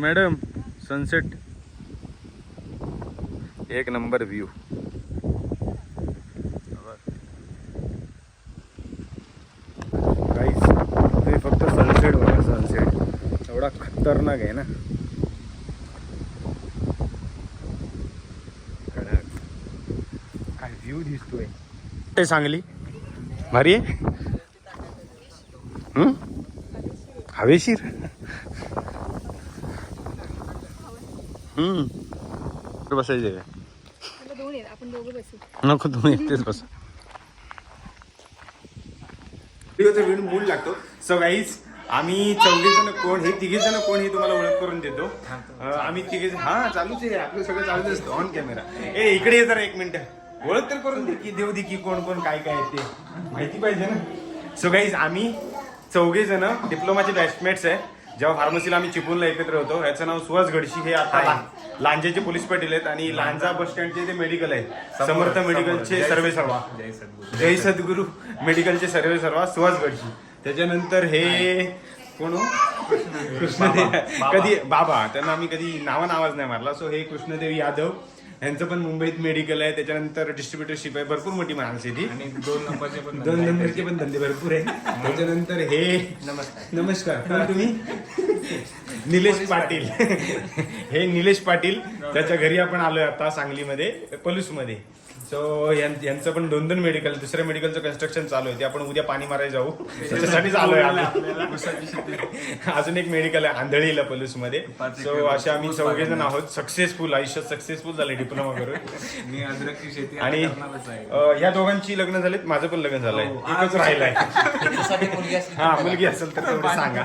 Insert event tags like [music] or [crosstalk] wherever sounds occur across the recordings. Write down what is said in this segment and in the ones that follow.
Madam sunset एक number view काहीच तुम्ही फक्त सनसेट बघा सनसेट एवढा खतरनाक आहे ना. काय व्ह्यू दिसतोय. ते सांगली. भारी आहे. हं? हवेशीर. हम्म. बसायचे दोन आपण दोघं बसू. नको तुम्ही एकटेच बसा. व्हिडिओ लागतो. सो गाईज आम्ही चौघे जण कोण हे तिघे जण कोण हे तुम्हाला ओळख करून देतो. अं, आम्ही तिघे हा चालूच आहे आपलं सगळं चालूच असतं. ऑन कॅमेरा ए इकडे ये जरा एक मिनिट. ओळख तर करून दे की देऊ दे की कोण कोण काय काय आहे ते. माहिती पाहिजे ना? सो गाईज आम्ही चौघे जण डिप्लोमाचे बॅचमेट्स आहे. जेव्हा फार्मसीला आम्ही चिपळूणला एकत्र होतो याचं नाव सुहास गडशी हे आता ला- लांजेचे पोलीस पाटील आहेत आणि लांजा. बस स्टँडचे ते मेडिकल आहे समर्थ मेडिकलचे सर्वे सर्वा. जय सद्गुरू. मेडिकलचे सर्वे सर्वा सुहास गडशी. त्याच्यानंतर हे कोण हो? कृष्णदेव. [laughs] कधी बाबा. त्यांना आम्ही कधी नावा नावाज नाही मारला. सो हे कृष्णदेव यादव. यांचं पण मुंबईत मेडिकल आहे त्याच्यानंतर डिस्ट्रीब्युटरशिप आहे. भरपूर मोठी माणसं आहे ती. आणि दोन नंबरचे पण दोन नंबरचे पण धंदे भरपूर आहे त्याच्यानंतर हे नमस्कार. नमस्कार. कोण तुम्ही? निलेश पाटील. हे निलेश पाटील. त्याच्या घरी आपण आलोय आता सांगलीमध्ये पलूसमध्ये सो यांचं पण दोन दोन मेडिकल दुसऱ्या मेडिकलचं कन्स्ट्रक्शन चालू आहे. ते आपण उद्या पाणी मारायला जाऊ. त्याच्यासाठीच आलोय आम्ही. अजून एक मेडिकल आहे आंधळीला पलूसमध्ये सो असे आम्ही चौघे जण आहोत. सक्सेसफुल आयुष्यात सक्सेसफुल झाले डिप्लोमा करून. आणि आहे. या दोघांची लग्न झालीत. माझं पण लग्न झालंय. हो. एकच राहिलाय. त्याच्यासाठी मुलगी असेल तर हा मुलगी असेल तर सांगा.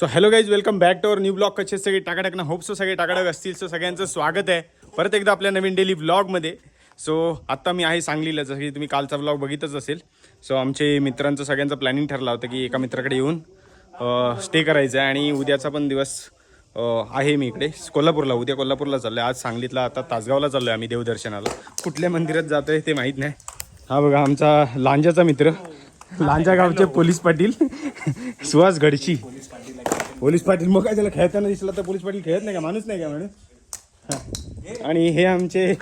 So hello guys welcome back to our new blog कसे सगळे टाकाटक ना होप सो सगळे टाकाटक असतील सो सगळ्यांचं स्वागत आहे. परत एकदा आपल्या नवीन डेली ब्लॉगमध्ये सो आत्ता मी आहे सांगलीला जसं की तुम्ही कालचा ब्लॉग बघितच असेल. सो आमचे मित्रांचं सगळ्यांचं प्लॅनिंग ठरलं होतं की एका मित्राकडे येऊन स्टे करायचं आहे आणि उद्याचा पण दिवस आहे मी इकडे कोल्हापूरला. उद्या कोल्हापूरला चाललो आहे आज सांगलीतला आता तासगावला चाललो आहे आम्ही देवदर्शनाला. कुठल्या मंदिरात जातो आहे ते माहीत नाही. हा बघा आमचा लांजाचा मित्र. लांजा गावचे पोलीस पाटील. सुहास गडशी पोलीस पाटील मग काय त्याला खेळताना दिसला तर पोलीस पाटील खेळत नाही का? माणूस नाही का म्हणून हा. आणि हे आमचे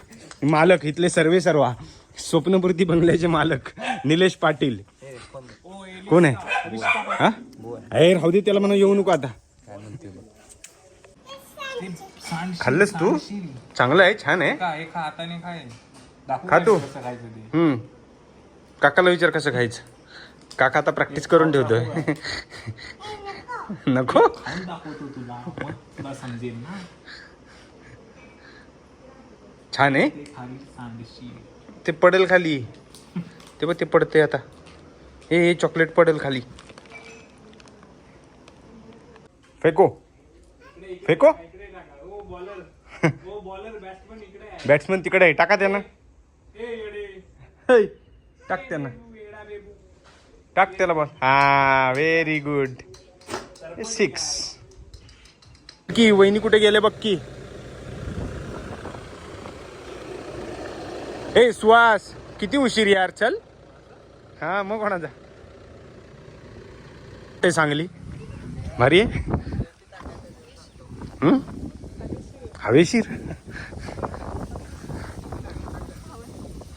मालक इथले सर्वे सर्वा स्वप्नपूर्ती बंगल्याचे मालक निलेश पाटील. कोण आहे? हा? अरे राहू दे त्याला म्हणा येऊ नको आता. खाल्लंस तू? चांगलं आहे छान आहे. खा ते. हम्म. काकाला विचार कसं खायचं. काका आता प्रॅक्टिस करून ठेवतोय. नको? तुला समजेल ना छान आहे. ते पडेल खाली. ते बघ ते पडते आता. हे हे चॉकलेट पडेल खाली. फेको. फेको? [laughs] बॅट्समन तिकडे आहे. टाका त्यांना. टाक त्यांना. टाक त्याला बॉल हा व्हेरी गुड सिक्स की वहिनी कुठे गेले बघ की? ए सुहास किती उशीर यार चल. हा मग कोणाचा ते सांगली. भारी आहे? हवेशीर.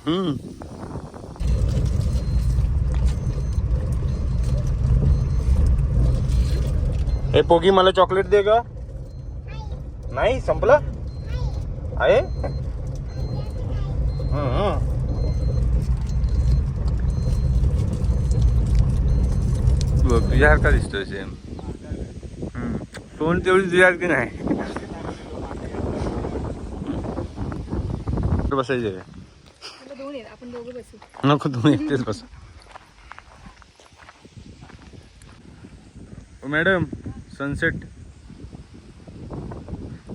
हम्म. हे पोगी मला चॉकलेट दे ग. नाही संपलं? आहे? हम्म. बघ तुझ्यासारखा दिसतोय सेम तोंड तेवढी तुझ्यासारखी नाही? बसायचे दोन नको तुम्ही एकटेच बसा. मॅडम. सनसेट।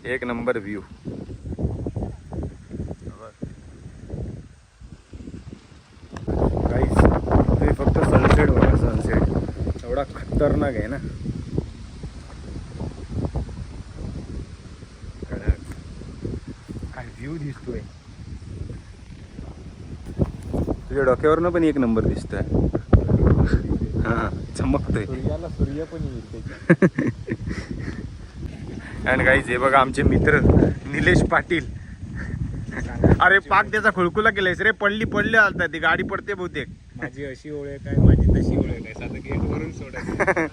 एक नंबर व्ह्यू काहीच ते फक्त सनसेट बघा सनसेट. एवढा खतरनाक आहे ना. काय व्ह्यू दिसतोय. तुझ्या डोक्यावरनं पण एक नंबर दिसतोय. हा. चमकतोय सूर्य पण येईल आणि काहीच हे बघा आमचे मित्र निलेश पाटील. अरे पाक त्याचा खुळकुला केलायस रे. पडली पडली आता ती. गाडी पडते बहुतेक. माझी अशी ओळख आहे माझी तशी ओळख आहे. साधं गेट वरून सोडायचं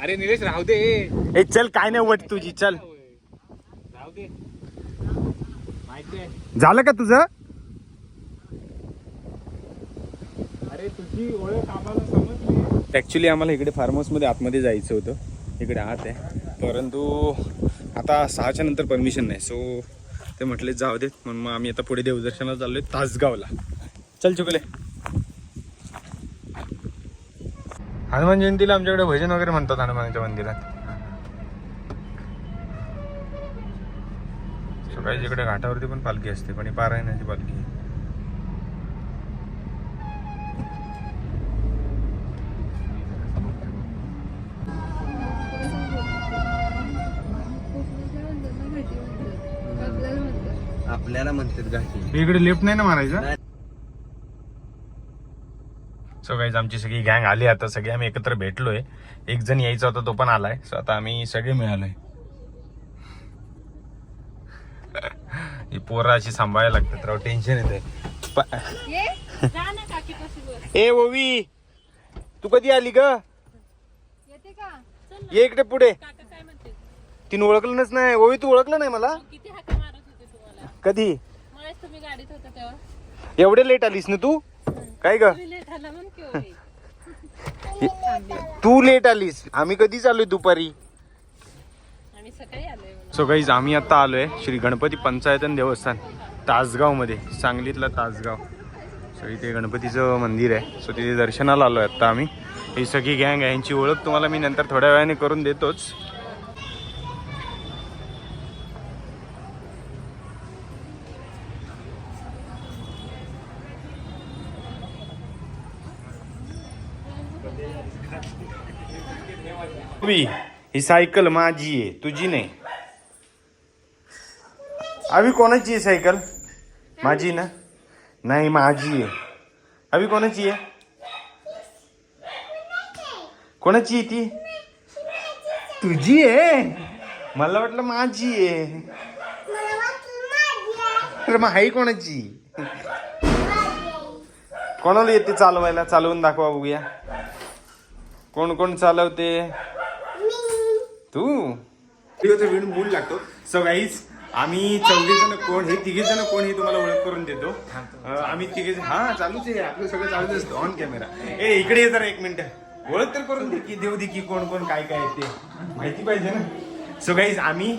अरे निलेश राहू दे. ए चल काय नाही वट तुझी. चल. राहू दे. माहिती आहे. झालं का तुझं? अरे तुझी ओळख आम्हाला समजली. ॲक्च्युली आम्हाला इकडे फार्म हाऊसमध्ये आतमध्ये जायचं होतं. इकडे आत आहे. परंतु आता सहाच्या नंतर परमिशन नाही. सो ते म्हटले जाऊ देत. म्हणून मग आम्ही आता पुढे देवदर्शनाला चाललोय तासगावला. चल चुकले. हनुमान जयंतीला आमच्याकडे भजन वगैरे म्हणतात हनुमानाच्या मंदिरात. सकाळी इकडे घाटावरती पण पालखी असते पण ही पारायणाची पालखी. आपल्याला म्हणतात गाठी इकडे लेफ्ट नाही ना मारायचं? सो गाईज आमची सगळी गँग आली आता. सगळे आम्ही एकत्र भेटलोय. एक जण यायचा होता तो पण आलाय. सो आता आम्ही सगळे मिळालोय. ही पोरं अशी सांभाळायला लागतात राव. टेन्शन येते ए ओवी! तू कधी आली ग? येते का? ये इकडे पुढे. काका काय म्हणते? तिने ओळखलंच नाही ओवी तू ओळखलं नाही मला? कधी? मळेच तुम्ही गाडीत होता तेव्हा. एवढे लेट आलीस ना तू? काय ग? तुम्ही लेट आला म्हण की ओवी. तू लेट आलीस. आम्ही कधी चाललोय दुपारी? आम्ही सकाळी आलोय म्हणून. सो गाईज आम्ही आता आलोय श्री गणपती पंचायतन देवस्थान तासगावमध्ये सांगलीतलं तासगाव. सो इथे गणपतीचं मंदिर आहे. सो तिथे दर्शनाला आलोय आता आम्ही. ही सगळी गँग आहे. यांची ओळख तुम्हाला मी नंतर थोड्या वेळाने करून देतोच. ही सायकल माझी आहे तुझी नाही। अभी कोणाची आहे सायकल माझी ना? नाही माझी आहे अभी कोणाची आहे कोणाची आहे ती तुझी आहे मला वाटलं माझी आहे अरे मग हाई कोणाची कोणाला येते चालवायला? चालवून दाखवा बघूया। कोण कोण चालवते? तू? व्हिडिओचा व्हिडिओ मूड लागतो. सो गाईज आम्ही चौघे जण कोण हे तिघे जण कोण हे तुम्हाला ओळख करून देतो. आम्ही तिघे हा चालूच आहे. आपलं सगळं चालूच असतं ऑन कॅमेरा ए इकडे ये जरा एक मिनिट. ओळख तर करून दे की देऊ दे की कोण कोण काय काय आहे ते. माहिती पाहिजे ना? सो गाईज आम्ही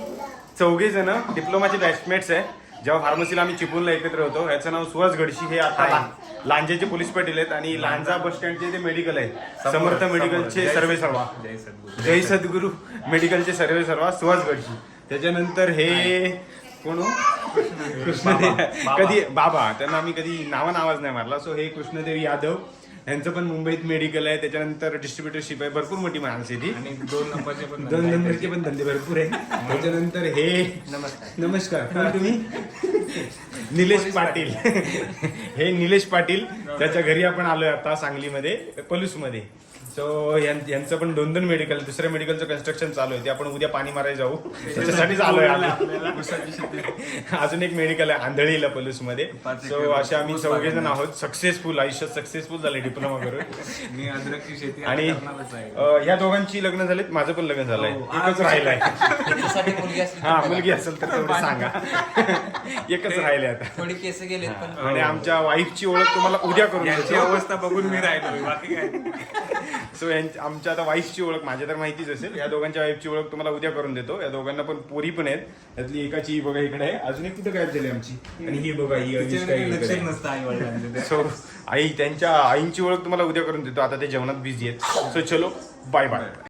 चौघे जण डिप्लोमाचे बॅचमेट्स आहे. जेव्हा फार्मसीला आम्ही चिपळूणला एकत्र होतो याचं नाव सुहास गडशी हे आता ला- लांजेचे पोलीस पाटील आहेत आणि लांजा बस स्टँडचे ते मेडिकल आहे समर्थ मेडिकलचे सर्वे सर्वा. जय सद्गुरू. जय सद्गुरू मेडिकलचे सर्वे सर्वा सुहास गडशी त्याच्यानंतर हे कोण हो? कृष्णदेव. [laughs] कधी बाबा त्यांना आम्ही कधी नावा नावाज नाही मारला. सो हे कृष्णदेव यादव यांचं पण मुंबईत मेडिकल आहे. त्याच्यानंतर डिस्ट्रीब्युटरशिप आहे. भरपूर मोठी माणसं आहे ती. आणि दोन नंबरचे पण दोन नंबरचे पण धंदे भरपूर आहे त्याच्यानंतर हे नमस्कार. नमस्कार. कोण तुम्ही? निलेश पाटील. हे निलेश पाटील. त्याच्या घरी आपण आलोय आता सांगलीमध्ये पलूसमध्ये. सो यांचं पण दोन दोन मेडिकल दुसऱ्या मेडिकलचं कन्स्ट्रक्शन चालू आहे. ते आपण उद्या पाणी मारायला जाऊ. त्याच्यासाठीच आलोय आम्ही. [laughs] अजून. एक मेडिकल आहे आंधळीला पलूसमध्ये. सो असे आम्ही चौघे जण आहोत. सक्सेसफुल आयुष्यात सक्सेसफुल झाले डिप्लोमा करून. [laughs] मी अद्रकची शेती आणि आहे. या दोघांची लग्न झालीत माझं पण लग्न झालंय. एकच राहिलंय. त्याच्यासाठी हा मुलगी असेल तर तेवढं सांगा. [laughs] एकच राहिले आता. थोडी केस पण आणि आमच्या वाईफची ओळख तुम्हाला उद्या करून अवस्था बघून मी राहिलो बाकी काय? सो आमच्या आता वाईफची ओळख माझ्या तर माहितीच असेल. या दोघांच्या वाईफची ओळख तुम्हाला उद्या करून देतो. या दोघांना पण पोरी पण आहेत. त्यातली एकाची बघा इकडे आहे. अजून एक कुठे गायब झाली आमची? आणि ही बघा ही अनुष्का सो [laughs] आई त्यांच्या आईंची ओळख तुम्हाला उद्या करून देतो. आता ते जेवणात बिझी आहेत. सो चलो बाय बाय